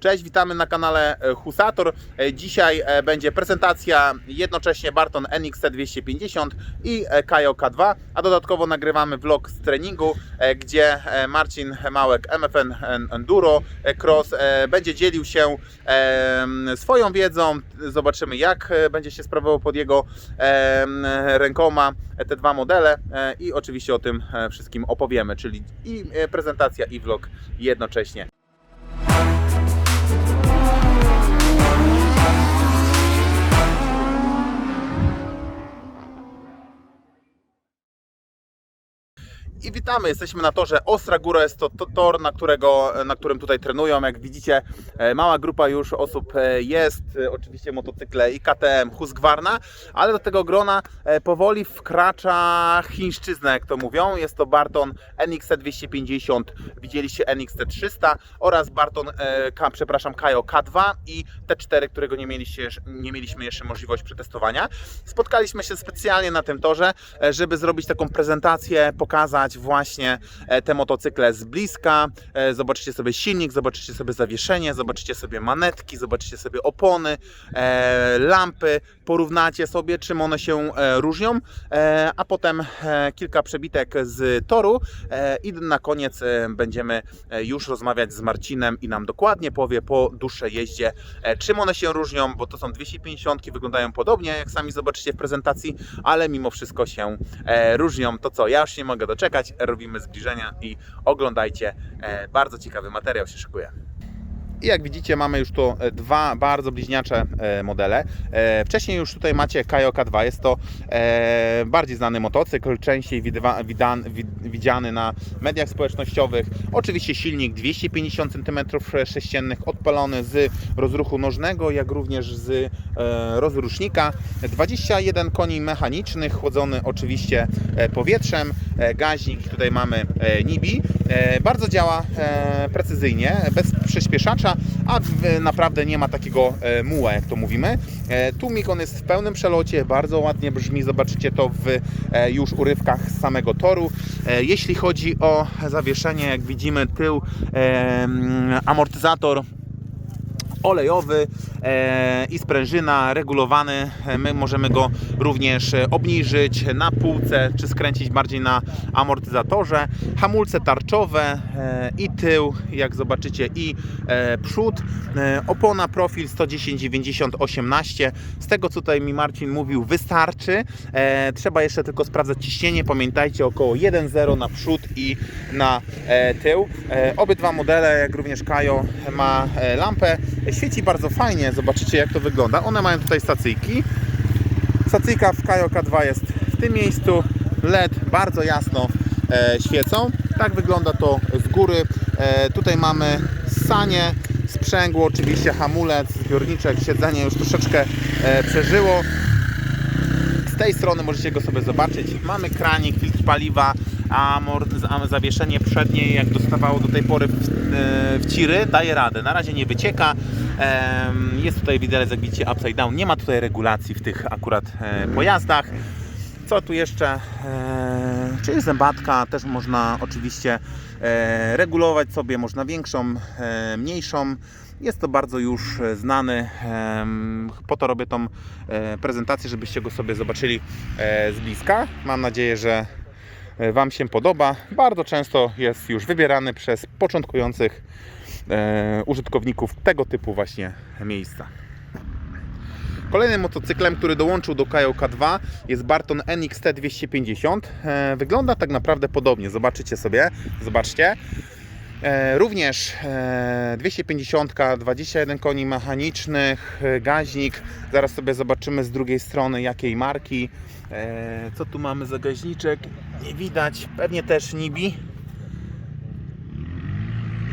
Cześć, witamy na kanale e, Husator. E, Dzisiaj e, będzie prezentacja jednocześnie Barton NXT250 i Kajo K2, a dodatkowo nagrywamy vlog z treningu, gdzie Marcin Małek MFN Enduro Cross będzie dzielił się swoją wiedzą. Zobaczymy jak będzie się sprawował pod jego rękoma te dwa modele i oczywiście o tym wszystkim opowiemy, czyli i prezentacja i vlog jednocześnie. Witamy, jesteśmy na torze Ostra Góra, jest to, to tor, na, którego, na którym tutaj trenują. Jak widzicie, e, mała grupa już osób e, jest, e, oczywiście motocykle i KTM Husqvarna, ale do tego grona powoli wkracza chińszczyzna, jak to mówią. Jest to Barton NXT 250, widzieliście NXT 300 oraz Barton, K, przepraszam, Kajo K2 i T4, którego nie, mieliście, nie mieliśmy jeszcze możliwości przetestowania. Spotkaliśmy się specjalnie na tym torze, żeby zrobić taką prezentację, pokazać właśnie e, te motocykle z bliska. E, Zobaczycie sobie silnik, zobaczycie sobie zawieszenie, zobaczycie sobie manetki, zobaczycie sobie opony, e, lampy, porównacie sobie, czym one się różnią, a potem kilka przebitek z toru i na koniec będziemy już rozmawiać z Marcinem i nam dokładnie powie po dłuższej jeździe, czym one się różnią, bo to są 250, wyglądają podobnie, jak sami zobaczycie w prezentacji, ale mimo wszystko się różnią. To co, ja już nie mogę doczekać, robimy zbliżenia i oglądajcie, e, bardzo ciekawy materiał się szykuje. I jak widzicie, mamy już tu e, dwa bardzo bliźniacze e, modele. E, Wcześniej już tutaj macie Kajo K2. Jest to bardziej znany motocykl, częściej widziany na mediach społecznościowych. Oczywiście silnik 250 cm3 odpalony z rozruchu nożnego, jak również z rozrusznika. 21 koni mechanicznych, chłodzony oczywiście powietrzem. Gaźnik, tutaj mamy Nibi. Bardzo działa precyzyjnie, bez przyspieszacza, a naprawdę nie ma takiego e, muła, jak to mówimy. E, Tłumik on jest w pełnym przelocie, bardzo ładnie brzmi, zobaczycie to w e, już urywkach z samego toru. Jeśli chodzi o zawieszenie, jak widzimy tył, amortyzator olejowy i sprężyna regulowany. E, My możemy go również e, obniżyć na półce, czy skręcić bardziej na amortyzatorze. Hamulce tarczowe e, i tył, jak zobaczycie, i e, przód. E, opona profil 110 90 18. Z tego, co tutaj mi Marcin mówił, wystarczy. E, trzeba jeszcze tylko sprawdzać ciśnienie. Pamiętajcie, około 1,0 na przód i na e, tył. E, obydwa modele, jak również Kajo, ma e, lampę. Świeci bardzo fajnie, zobaczycie jak to wygląda. One mają tutaj stacyjki. Stacyjka w Kajo K2 jest w tym miejscu. LED bardzo jasno e, świecą. Tak wygląda to z góry. E, tutaj mamy sanie, sprzęgło, oczywiście hamulec, zbiorniczek, siedzenie już troszeczkę e, przeżyło. Z tej strony możecie go sobie zobaczyć. Mamy kranik, filtr paliwa, amort, a zawieszenie przednie, jak dostawało do tej pory w, w ciry, daje radę. Na razie nie wycieka. Jest tutaj widelec, jak widzicie, upside down. Nie ma tutaj regulacji w tych akurat e, pojazdach. Co tu jeszcze? E, czyli zębatka, też można oczywiście e, regulować sobie, można większą, mniejszą. Jest to bardzo już znany. Po to robię tą prezentację, żebyście go sobie zobaczyli z bliska. Mam nadzieję, że Wam się podoba. Bardzo często jest już wybierany przez początkujących e, użytkowników tego typu właśnie miejsca. Kolejnym motocyklem, który dołączył do Kajo K2 jest Barton NXT 250. E, Wygląda tak naprawdę podobnie. Zobaczycie sobie, zobaczcie. E, Również e, 250, 21 koni mechanicznych, e, gaźnik. Zaraz sobie zobaczymy z drugiej strony jakiej marki. E, Co tu mamy za gaźniczek? Nie widać. Pewnie też Nibi.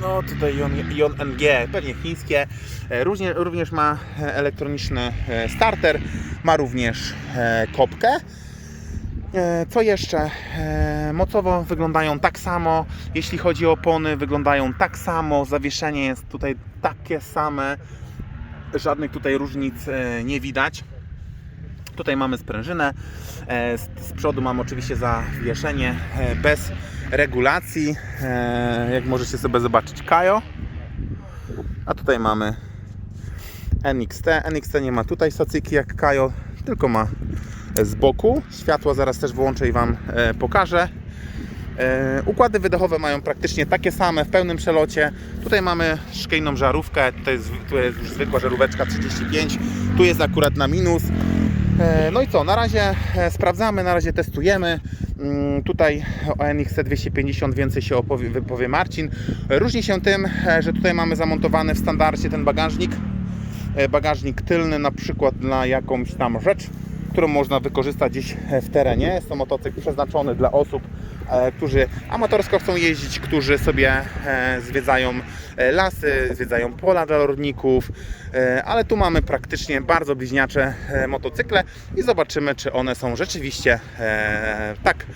No tutaj Ion, NG, pewnie chińskie. E, Również, ma e, elektroniczny e, starter, ma również e, kopkę. E, Co jeszcze? E, Mocowo wyglądają tak samo. Jeśli chodzi o opony, wyglądają tak samo. Zawieszenie jest tutaj takie same. Żadnych tutaj różnic e, nie widać. Tutaj mamy sprężynę. Z, przodu mamy oczywiście zawieszenie bez regulacji. Jak możecie sobie zobaczyć, Kajo. A tutaj mamy NXT. NXT nie ma tutaj sacyki jak Kajo, tylko ma z boku. Światła zaraz też włączę i Wam e, pokażę. E, Układy wydechowe mają praktycznie takie same w pełnym przelocie. Tutaj mamy szkejną żarówkę, to jest, tu jest już zwykła żaróweczka 35, tu jest akurat na minus. E, No i co, na razie sprawdzamy, na razie testujemy. Mm, Tutaj o NXC 250 więcej się opowie, wypowie Marcin. Różni się tym, że tutaj mamy zamontowany w standardzie ten bagażnik. Bagażnik tylny na przykład na jakąś tam rzecz, którą można wykorzystać gdzieś e, w terenie. Jest to motocykl przeznaczony dla osób, e, którzy amatorsko chcą jeździć, którzy sobie e, zwiedzają lasy, zwiedzają pola dla rolników, ale tu mamy praktycznie bardzo bliźniacze motocykle i zobaczymy, czy one są rzeczywiście tak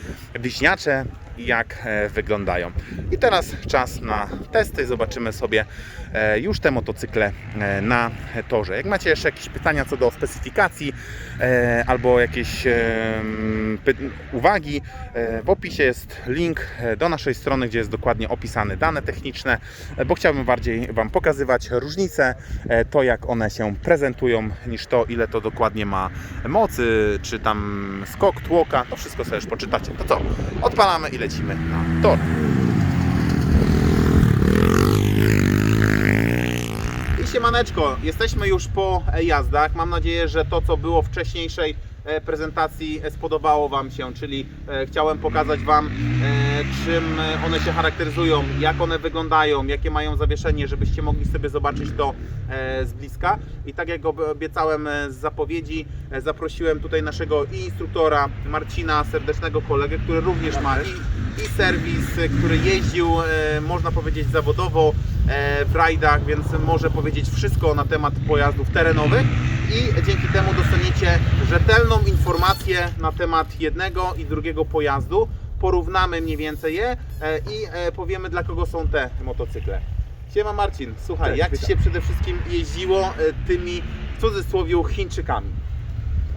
bliźniacze, jak e, wyglądają. I teraz czas na testy. Zobaczymy sobie e, już te motocykle e, na torze. Jak macie jeszcze jakieś pytania co do specyfikacji albo jakieś uwagi, w opisie jest link do naszej strony, gdzie jest dokładnie opisane dane techniczne, bo chciałbym bardziej Wam pokazywać różnice, to jak one się prezentują, niż to ile to dokładnie ma mocy, czy tam skok, tłoka, to wszystko sobie już poczytacie. To co? Odpalamy i lecimy na tor. I siemaneczko, jesteśmy już po jazdach. Mam nadzieję, że to co było wcześniejszej e, prezentacji e, spodobało Wam się, czyli e, chciałem pokazać Wam czym one się charakteryzują, jak one wyglądają, jakie mają zawieszenie, żebyście mogli sobie zobaczyć to z bliska. I tak jak ob- obiecałem z zapowiedzi, zaprosiłem tutaj naszego instruktora Marcina, serdecznego kolegę, który również ma i, serwis, e, który jeździł, e, można powiedzieć, zawodowo e, w rajdach, więc może powiedzieć wszystko na temat pojazdów terenowych i dzięki temu dostaniecie rzetelną informację na temat jednego i drugiego pojazdu. Porównamy mniej więcej je i powiemy dla kogo są te motocykle. Siema Marcin, słuchaj, Cześć, jak Ci się przede wszystkim jeździło tymi w cudzysłowie Chińczykami?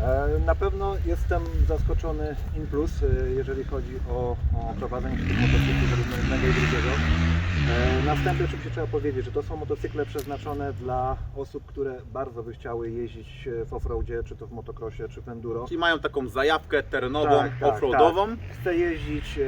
E, Na pewno jestem zaskoczony in plus, e, jeżeli chodzi o, o prowadzenie się tych motocykli zarówno jednego i drugiego. E, Na wstępie oczywiście trzeba powiedzieć, że to są motocykle przeznaczone dla osób, które bardzo by chciały jeździć w offroadzie, czy to w motocrossie, czy w enduro. Czyli mają taką zajawkę terenową, Tak, tak, offroadową. Chcę jeździć,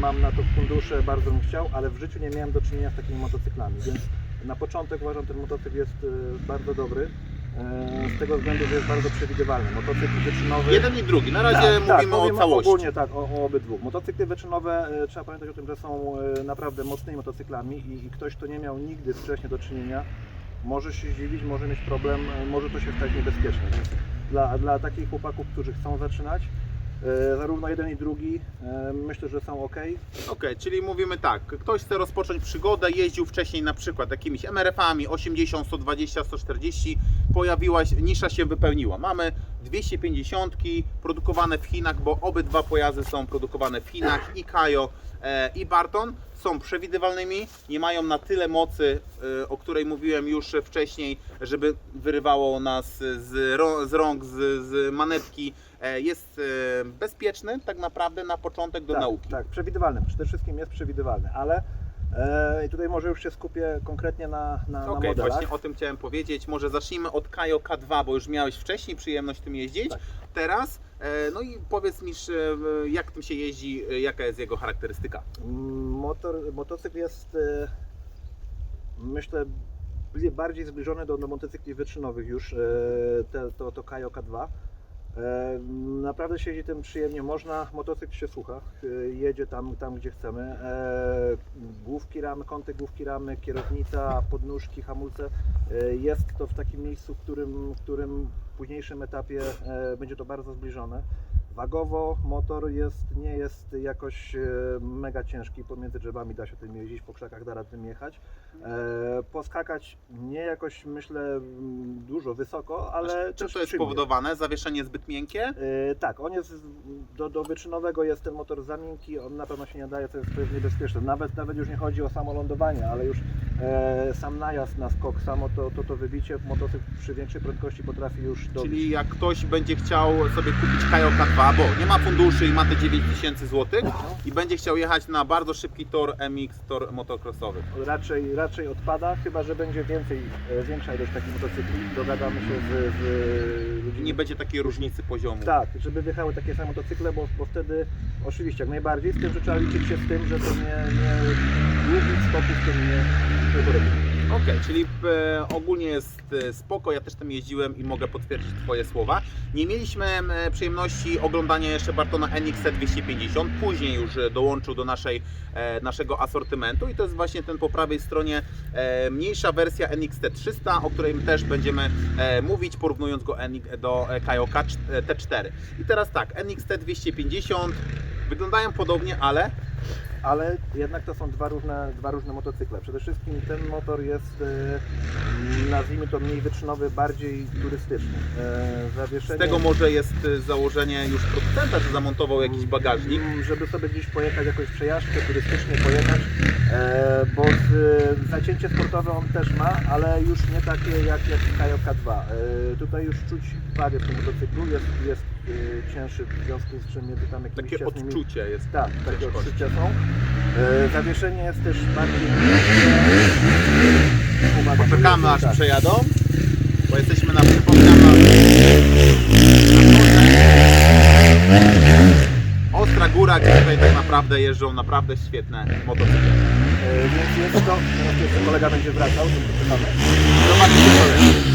mam na to fundusze, bardzo bym chciał, ale w życiu nie miałem do czynienia z takimi motocyklami, więc na początek uważam, ten motocykl jest bardzo dobry. E, Z tego względu, że jest bardzo przewidywalny. Motocykl wyczynowy. Jeden i drugi. Na razie Tak, tak, mówimy o mówimy całości. Ogólnie tak, o, o obydwu. Motocykle wyczynowe, e, trzeba pamiętać o tym, że są e, naprawdę mocnymi motocyklami i, i ktoś, kto nie miał nigdy wcześniej do czynienia, może się zdziwić, może mieć problem, może to się stać niebezpieczne. Więc dla, dla takich chłopaków, którzy chcą zaczynać, zarówno jeden i drugi, myślę, że są ok. Okej, czyli mówimy tak, ktoś chce rozpocząć przygodę, jeździł wcześniej na przykład jakimiś MRF-ami 80, 120, 140, pojawiła się, nisza się wypełniła. Mamy 250 produkowane w Chinach, bo obydwa pojazdy są produkowane w Chinach i Kajo e, i Barton są przewidywalnymi, nie mają na tyle mocy, e, o której mówiłem już wcześniej, żeby wyrywało nas z, z rąk, z, z manetki. E, Jest bezpieczny tak naprawdę na początek do tak, nauki. Tak, przewidywalny. Przede wszystkim jest przewidywalny, ale e, i tutaj może już się skupię konkretnie na, na, na Okej, modelach. właśnie o tym chciałem powiedzieć. Może zacznijmy od Kajo K2, bo już miałeś wcześniej przyjemność tym jeździć. Tak. Teraz, e, no i powiedz mi, e, jak tym się jeździ, e, jaka jest jego charakterystyka. Mm, Motor, motocykl jest, e, myślę, bli- bardziej zbliżony do, do motocykli wyczynowych już, e, te, to, to Kajo K2. E, Naprawdę się jeździ tym przyjemnie, można, motocykl się słucha, e, jedzie tam, tam gdzie chcemy. E, Główki ramy, kąty główki ramy, kierownica, podnóżki, hamulce. Jest to w takim miejscu, w którym, w którym w późniejszym etapie będzie to bardzo zbliżone. Wagowo motor jest, nie jest jakoś e, mega ciężki, pomiędzy drzewami da się tym jeździć, po krzakach da radę tym jechać. E, poskakać nie jakoś myślę m, dużo wysoko, ale Czy też to jest przyjemnie. spowodowane? Zawieszenie zbyt miękkie? E, tak, on jest do, do wyczynowego jest ten motor za miękki, on na pewno się nie daje, to jest, to jest niebezpieczne. Nawet, nawet już nie chodzi o samo lądowanie, ale już sam najazd na skok, samo to, to, to wybicie, motocykl przy większej prędkości potrafi już dobić. Czyli jak ktoś będzie chciał sobie kupić Kajoka 2, bo nie ma funduszy i ma te 9000 zł i będzie chciał jechać na bardzo szybki tor MX, tor motocrossowy. Raczej, raczej odpada, chyba że będzie więcej, e, większa ilość takich motocykli. Dogadamy się z, z ludźmi. nie będzie takiej różnicy poziomu. Tak, żeby wjechały takie same motocykle, bo, bo wtedy oczywiście jak najbardziej, z tym, że trzeba liczyć się z tym, że to nie, nie długich skoków to nie, nie. Okej, czyli e, ogólnie jest e, spoko, ja też tam jeździłem i mogę potwierdzić Twoje słowa. Nie mieliśmy e, przyjemności oglądania jeszcze Bartona NXT 250, później już e, dołączył do naszej, e, naszego asortymentu i to jest właśnie ten po prawej stronie e, mniejsza wersja NXT 300, o której też będziemy e, mówić, porównując go do e, Kajoka cz- e, T4. I teraz tak, NXT 250 wyglądają podobnie, ale Ale jednak to są dwa różne, dwa różne motocykle. Przede wszystkim ten motor jest, e, nazwijmy to mniej wyczynowy, bardziej turystyczny. E, z zawieszenie... tego może jest e, założenie już producenta, że zamontował jakiś bagażnik. Mm, Żeby sobie gdzieś pojechać, jakąś przejażdżkę, turystycznie pojechać, bo z, zacięcie sportowe on też ma, ale już nie takie jak, jak Kajoka 2. E, tutaj już czuć wagę w tym motocyklu, jest, jest e, cięższy w związku z czym między tam jakimiś Takie ciasnymi... odczucie jest. Tak, takie ciężkości. odczucia są. E, zawieszenie jest też bardziej... Poczekamy aż tak. przejadą, bo jesteśmy na przypomniana na torze. Góra, gdzie tutaj tak naprawdę jeżdżą naprawdę świetne motocykle. E, Więc jest to, teraz jeszcze kolega będzie wracał, to poczekamy. Zobaczcie jest.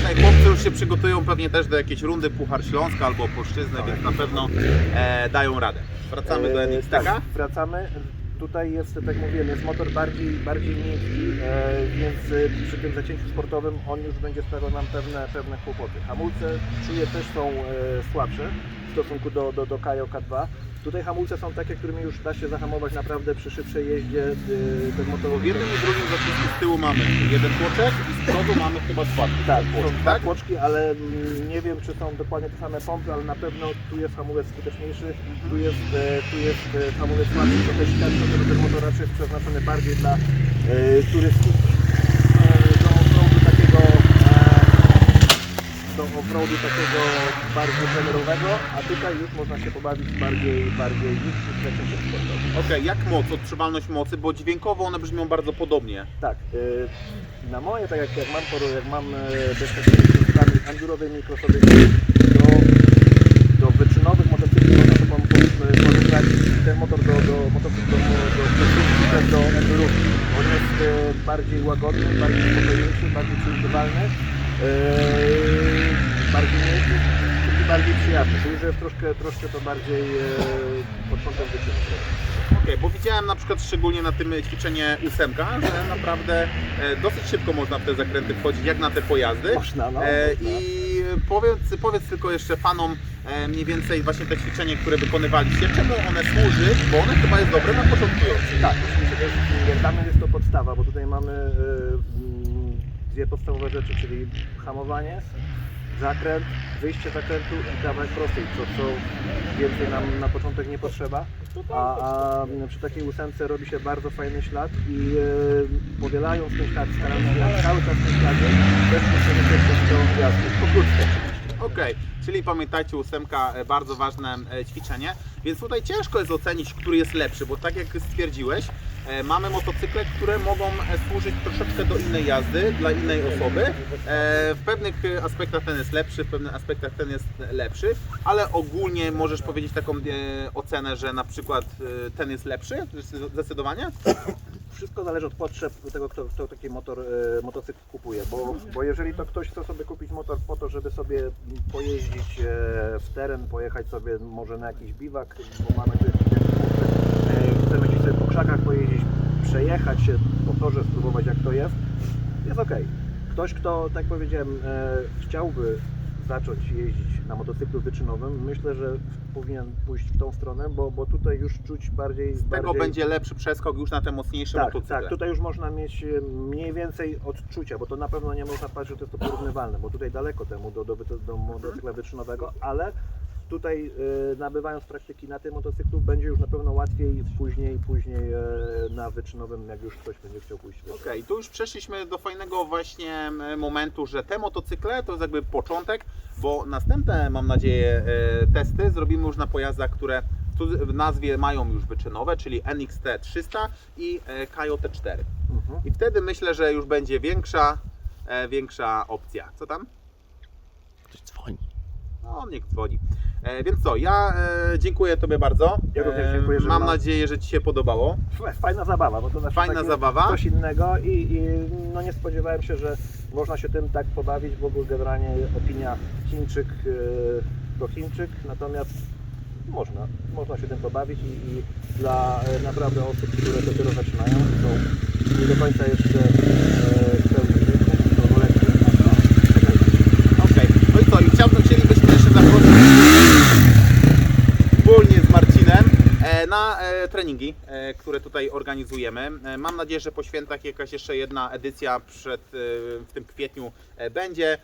Tutaj chłopcy już się przygotują pewnie też do jakiejś rundy Puchar Śląska albo Polszczyzny, więc na pewno e, dają radę. Wracamy do E, NXT-ka. Tak, wracamy. Tutaj jest, tak mówiłem, jest motor bardziej, bardziej miękki, e, więc e, przy tym zacięciu sportowym on już będzie sprawiał nam pewne, pewne kłopoty. Hamulce czuję też są e, słabsze stosunku do, do, do Kajoka 2. Tutaj hamulce są takie, którymi już da się zahamować naprawdę przy szybszej jeździe ten motor. W jednym i drugim zacisku z tyłu mamy jeden tłoczek i z przodu mamy chyba dwa Tak, tłoczki, są dwa tłoczki, ale mm, nie wiem czy są dokładnie te same pompy, ale na pewno tu jest hamulec skuteczniejszy, tu jest, e, tu jest e, hamulec słabszy, to też świadczy o tym, że ten motor raczej jest przeznaczony bardziej dla e, turystyki, e, do offroadu takiego e, do offroadu takiego bardziej plenerowego, a tutaj już można się pobawić bardziej, bardziej niż niż zacięcie sportowe. Okej, jak moc, odczuwalność mocy, bo dźwiękowo one brzmią bardzo podobnie. Tak, y, na moje, tak jak, jak mam poru, jak mam doświadczenie z endurowymi, crossowymi, do, do wyczynowych motocykli można to pom- powiedzmy porównać ten motor do, do motocyklu do, do, do, do, do endurówki. On jest e, bardziej łagodny, bardziej spokojniejszy, bardziej przewidywalny, e, bardziej miękki i bardziej przyjazny. Czyli, że jest troszkę, troszkę to bardziej e, pod kątem wyczynu. Okej, bo widziałem na przykład szczególnie na tym ćwiczenie ósemka, że naprawdę e, dosyć szybko można w te zakręty wchodzić, jak na te pojazdy. Można, no. E. I powiedz, powiedz tylko jeszcze fanom e, mniej więcej właśnie te ćwiczenie, które wykonywaliście, czemu one służy, bo one chyba jest dobre na początkujących. Tak, oczywiście to jest, jak dla mnie jest to podstawa, bo tutaj mamy y, mm, dwie podstawowe rzeczy, czyli hamowanie, zakręt, wyjście zakrętu i kawałek prostej, co, co więcej nam na początek nie potrzeba. A, a przy takiej ósemce robi się bardzo fajny ślad i y, powielając ten ślad, starając się cały czas tym śladzie, też musimy też do jazdy. Pokrótce Okej, czyli pamiętajcie, ósemka, e, bardzo ważne e, ćwiczenie, więc tutaj ciężko jest ocenić, który jest lepszy, bo tak jak stwierdziłeś, e, mamy motocykle, które mogą służyć troszeczkę do innej jazdy, dla innej osoby. W pewnych aspektach ten jest lepszy, w pewnych aspektach ten jest lepszy, ale ogólnie możesz powiedzieć taką ocenę, że na przykład ten jest lepszy, zdecydowanie? Wszystko zależy od potrzeb tego, kto, kto taki motor, e, motocykl kupuje, bo, bo jeżeli to ktoś chce sobie kupić motor po to, żeby sobie pojeździć e, w teren, pojechać sobie może na jakiś biwak, bo mamy tu e, chcemy gdzieś sobie po krzakach pojeździć, przejechać się po torze, spróbować jak to jest, jest ok. Ktoś, kto, tak powiedziałem, e, chciałby zacząć jeździć na motocyklu wyczynowym, myślę, że powinien pójść w tą stronę, bo, bo tutaj już czuć bardziej... Z tego bardziej... będzie lepszy przeskok już na te mocniejsze Tak, motocykle. tak, tutaj już można mieć e, mniej więcej odczucia, bo to na pewno nie można patrzeć, że to jest to porównywalne, bo tutaj daleko temu do, do, do, do motocykla wyczynowego, ale tutaj e, nabywając praktyki na tym motocyklu będzie już na pewno łatwiej później, później e, na wyczynowym, jak już ktoś będzie chciał pójść. Okej, tu już przeszliśmy do fajnego właśnie momentu, że te motocykle to jest jakby początek, bo następne, mam nadzieję, e, testy zrobimy już na pojazdach, które tu w nazwie mają już wyczynowe, czyli NXT 300 i e, Kajo T4. Mhm. I wtedy myślę, że już będzie większa, większa opcja. Co tam? Ktoś dzwoni. No, niech dzwoni. E, więc co, ja e, dziękuję Tobie bardzo. Ja również E, dziękuję, że Mam mam- nadzieję, że Ci się podobało. Fajna zabawa, bo to znaczy Fajna takie zabawa. coś innego i, i no nie spodziewałem się, że można się tym tak pobawić, bo generalnie opinia Chińczyk e, to Chińczyk, natomiast można, można się tym pobawić i, i dla e, naprawdę osób, które dopiero zaczynają, są nie do końca jeszcze e, w na e, treningi, e, które tutaj organizujemy. E, mam nadzieję, że po świętach jakaś jeszcze jedna edycja przed, w tym kwietniu będzie.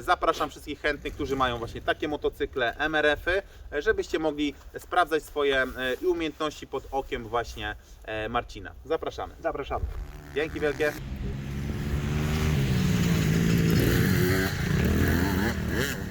Zapraszam wszystkich chętnych, którzy mają właśnie takie motocykle, MRF-y, żebyście mogli sprawdzać swoje umiejętności pod okiem właśnie Marcina. Zapraszamy. Zapraszamy. Dzięki wielkie. Yeah.